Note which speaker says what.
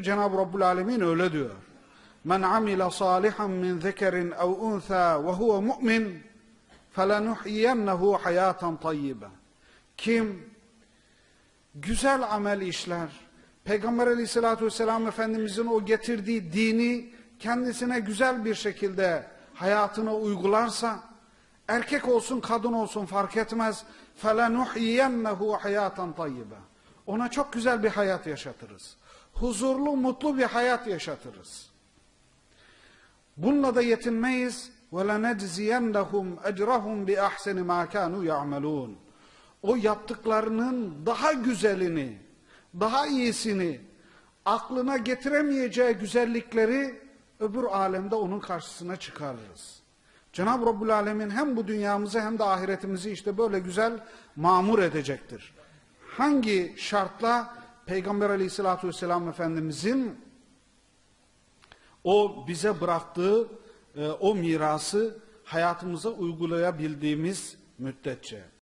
Speaker 1: Cenab-ı Rabbul Alemin öyle diyor. Men amile salihan min zekerin ev unsa ve huve mu'min felenuhyiyennehu hayaten tayyibe. Kim güzel amel işler, Peygamber aleyhissalatü vesselam Efendimizin o getirdiği dini kendisine güzel bir şekilde hayatına uygularsa, erkek olsun kadın olsun fark etmez, felenuhyiyennehu hayaten tayyibe. Ona çok güzel bir hayat yaşatırız huzurlu, mutlu bir hayat yaşatırız. Bununla da yetinmeyiz. وَلَنَجْزِيَنَّهُمْ اَجْرَهُمْ بِأَحْسَنِ مَا كَانُوا يَعْمَلُونَ O yaptıklarının daha güzelini, daha iyisini, aklına getiremeyeceği güzellikleri öbür alemde onun karşısına çıkarırız. Cenab-ı Rabbül Alemin hem bu dünyamızı hem de ahiretimizi işte böyle güzel mamur edecektir. Hangi şartla? Peygamber aleyhissalatü vesselam Efendimizin o bize bıraktığı e, o mirası hayatımıza uygulayabildiğimiz müddetçe.